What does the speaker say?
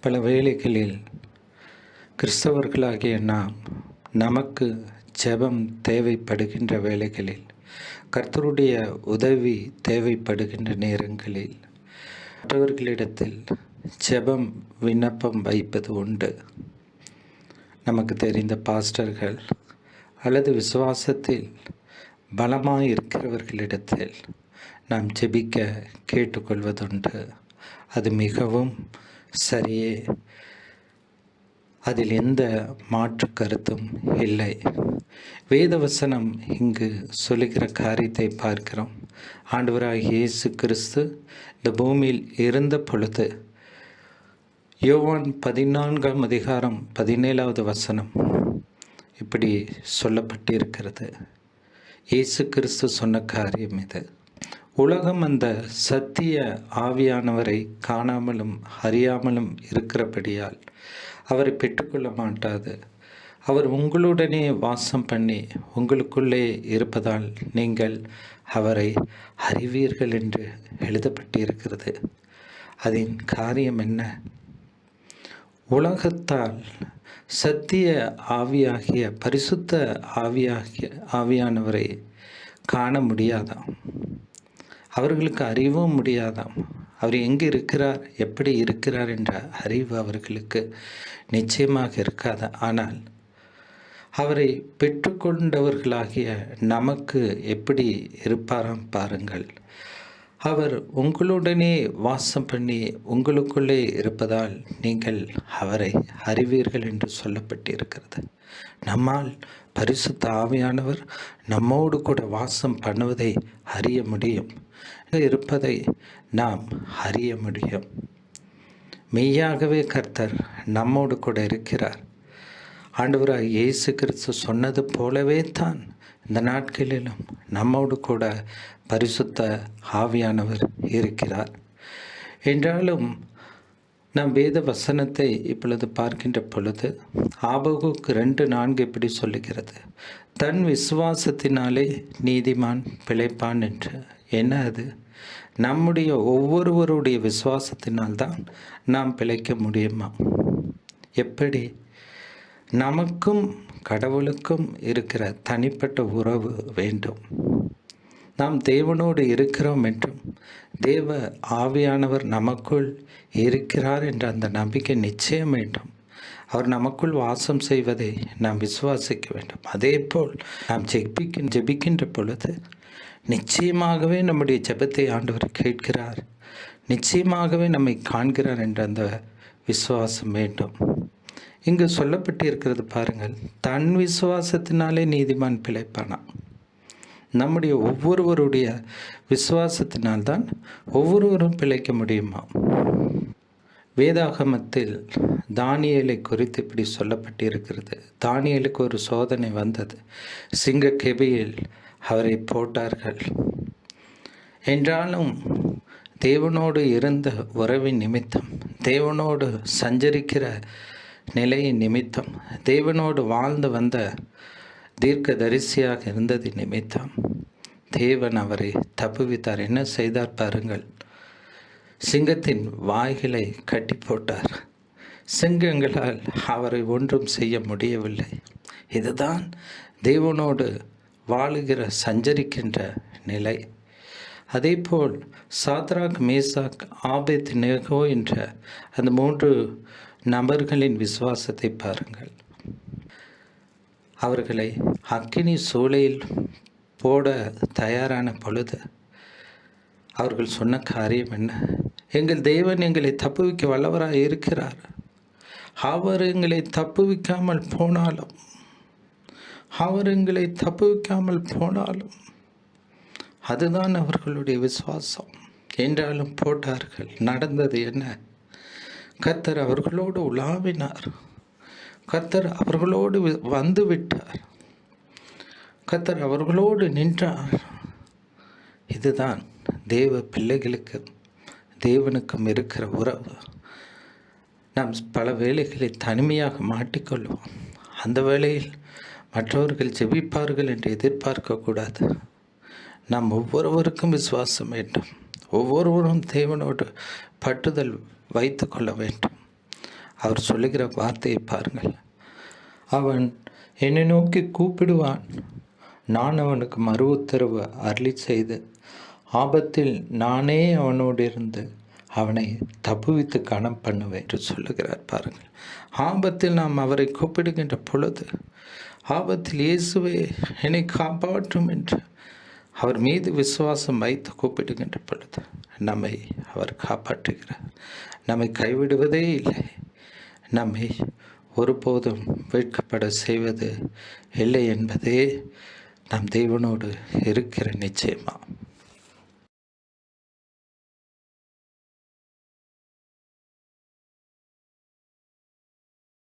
பல வேளைகளில் கிறிஸ்தவர்களாகிய நாம் நமக்கு ஜெபம் தேவைப்படுகின்ற வேளைகளில் கர்த்தருடைய உதவி தேவைப்படுகின்ற நேரங்களில் மற்றவர்களிடத்தில் ஜெபம் விண்ணப்பம் வைப்பது உண்டு. நமக்கு தெரிந்த பாஸ்டர்கள் அல்லது விசுவாசத்தில் பலமாக இருக்கிறவர்களிடத்தில் நாம் ஜெபிக்க கேட்டுக்கொள்வதுண்டு. அது மிகவும் சரியே அதில் எந்த மாற்று கருத்தும் இல்லை. வேதவசனம் இங்கு சொல்லுகிற காரியத்தை பார்க்கிறோம். ஆண்டவராக இயேசு கிறிஸ்து இந்த பூமியில் இருந்த பொழுது யோவான் பதினான்காம் அதிகாரம் பதினேழாவது வசனம் இப்படி சொல்லப்பட்டிருக்கிறது. இயேசு கிறிஸ்து சொன்ன காரியம் இது. உலகம் அந்த சத்திய ஆவியானவரை காணாமலும் அறியாமலும் இருக்கிறபடியால் அவரை பெற்றுக்கொள்ள மாட்டாது. அவர் உங்களுடனே வாசம் பண்ணி உங்களுக்குள்ளே இருப்பதால் நீங்கள் அவரை அறிவீர்கள் என்று எழுதப்பட்டிருக்கிறது. அதன் காரியம் என்ன? உலகத்தால் சத்திய ஆவியாகிய பரிசுத்த ஆவியாகிய ஆவியானவரை காண முடியாதாம் அவர்களுக்கு அறிவும் முடியாதாம். அவர் எங்கே இருக்கிறார்? எப்படி இருக்கிறார்? என்ற அறிவு அவர்களுக்கு நிச்சயமாக இருக்காது. ஆனால் அவரை பெற்றுக்கொண்டவர்களாகிய நமக்கு எப்படி இருப்பாராம் பாருங்கள். அவர் உங்களுடனே வாசம் பண்ணி உங்களுக்குள்ளே இருப்பதால் நீங்கள் அவரை அறிவீர்கள் என்று சொல்லப்பட்டிருக்கிறது. நம்மால் பரிசுத்த ஆவியானவர் நம்மோடு கூட வாசம் பண்ணுவதை அறிய முடியும். இருப்பதை நாம் அறிய முடியும். மெய்யாகவே கர்த்தர் நம்மோடு கூட இருக்கிறார். ஆண்டவராக இயேசு கிறிஸ்து சொன்னது போலவே தான் இந்த நாட்களிலும் நம்மோடு கூட பரிசுத்த ஆவியானவர் இருக்கிறார். என்றாலும் நாம் வேத வசனத்தை இப்பொழுது பார்க்கின்ற பொழுது ஆபகுக்கு ரெண்டு நான்கு இப்படி சொல்லுகிறது. தன் விசுவாசத்தினாலே நீதிமான் பிழைப்பான் என்று. என்ன அது? நம்முடைய ஒவ்வொருவருடைய விசுவாசத்தினால்தான் நாம் பிழைக்க முடியுமா? எப்படி? நமக்கும் கடவுளுக்கும் இருக்கிற தனிப்பட்ட உறவு வேண்டும். நாம் தேவனோடு இருக்கிறோம் என்றும் தேவ ஆவியானவர் நமக்குள் இருக்கிறார் என்ற அந்த நம்பிக்கை நிச்சயம் வேண்டும். அவர் நமக்குள் வாசம் செய்வதை நாம் விசுவாசிக்க வேண்டும். அதே போல் நாம் ஜெபிக்கின் ஜெபிக்கின்ற பொழுது நிச்சயமாகவே நம்முடைய ஜெபத்தை ஆண்டவர் கேட்கிறார். நிச்சயமாகவே நம்மை காண்கிறார் என்ற அந்த விசுவாசம் வேண்டும். இங்கு சொல்லப்பட்டு இருக்கிறது பாருங்கள் தன் விசுவாசத்தினாலே நீதிமான் பிழைப்பானா? நம்முடைய ஒவ்வொருவருடைய விசுவாசத்தினால்தான் ஒவ்வொருவரும் பிழைக்க முடியுமா? வேதாகமத்தில் தானியலை குறித்து இப்படி சொல்லப்பட்டிருக்கிறது. தானியலுக்கு ஒரு சோதனை வந்தது. சிங்க கெபியில் அவரை போட்டார்கள். என்றாலும் தேவனோடு இருந்த உறவின் நிமித்தம் தேவனோடு சஞ்சரிக்கிற நிலையின் நிமித்தம். தேவனோடு வாழ்ந்து வந்த தீர்க்க தரிசியாக இருந்தது நிமித்தம் தேவன் அவரை தப்புவித்தார். என்ன செய்தார் பாருங்கள். சிங்கத்தின் வாய்களை கட்டி போட்டார். சிங்கங்களால் அவரை ஒன்றும் செய்ய முடியவில்லை. இதுதான் தேவனோடு வாழுகிற சஞ்சரிக்கின்ற நிலை. அதேபோல் சாத்ராக் மேசாக் ஆபேத் நேகோ என்ற அந்த மூன்று நபர்களின் விசுவாசத்தை பாருங்கள். அவர்களை அக்கினி சூளையில் போட தயாரான பொழுது அவர்கள் சொன்ன காரியம் என்ன? எங்கள் தெய்வன் எங்களை தப்புவிக்க வல்லவராக இருக்கிறார். அவர் எங்களை தப்புவிக்காமல் போனாலும் அவர் எங்களை தப்புவிக்காமல் போனாலும் அதுதான் அவர்களுடைய விசுவாசம். என்றாலும் போட்டார்கள். நடந்தது என்ன? கத்தர் அவர்களோடு உலாவினார். கத்தர் அவர்களோடு வந்து விட்டார் கத்தர் அவர்களோடு நின்றார். இதுதான் தேவ பிள்ளைகளுக்கு தேவனுக்கும் இருக்கிற உறவு. நாம் பல வேலைகளை தனிமையாக மாட்டிக்கொள்வோம். அந்த வேளையில் மற்றவர்கள் ஜெபிப்பார்கள் என்று எதிர்பார்க்கக்கூடாது நாம் ஒவ்வொருவருக்கும் விசுவாசம் வேண்டும். ஒவ்வொருவரும் தேவனோடு பட்டுதல் வைத்து கொள்ள வேண்டும். அவர் சொல்லுகிற வார்த்தையை பாருங்கள். அவன் என்னை நோக்கி கூப்பிடுவான். நான் அவனுக்கு மறு உத்தரவு அருளி செய்து ஆபத்தில் நானே அவனோடு இருந்து அவனை தப்புவித்து கணம் பண்ணுவேன் என்று சொல்லுகிறார் பாருங்கள். ஆபத்தில் நாம் அவரை கூப்பிடுகின்ற பொழுது ஆபத்தில் இயேசுவை என்னை காப்பாற்றும் என்று அவர் மீது விசுவாசம் வைத்து கூப்பிடுகின்ற பொழுது நம்மை அவர் காப்பாற்றுகிறார். நம்மை கைவிடுவதே இல்லை. நம்மை ஒருபோதும் வெட்கப்பட செய்வது இல்லை என்பதே நம் தேவனோடு இருக்கிற நிச்சயமா.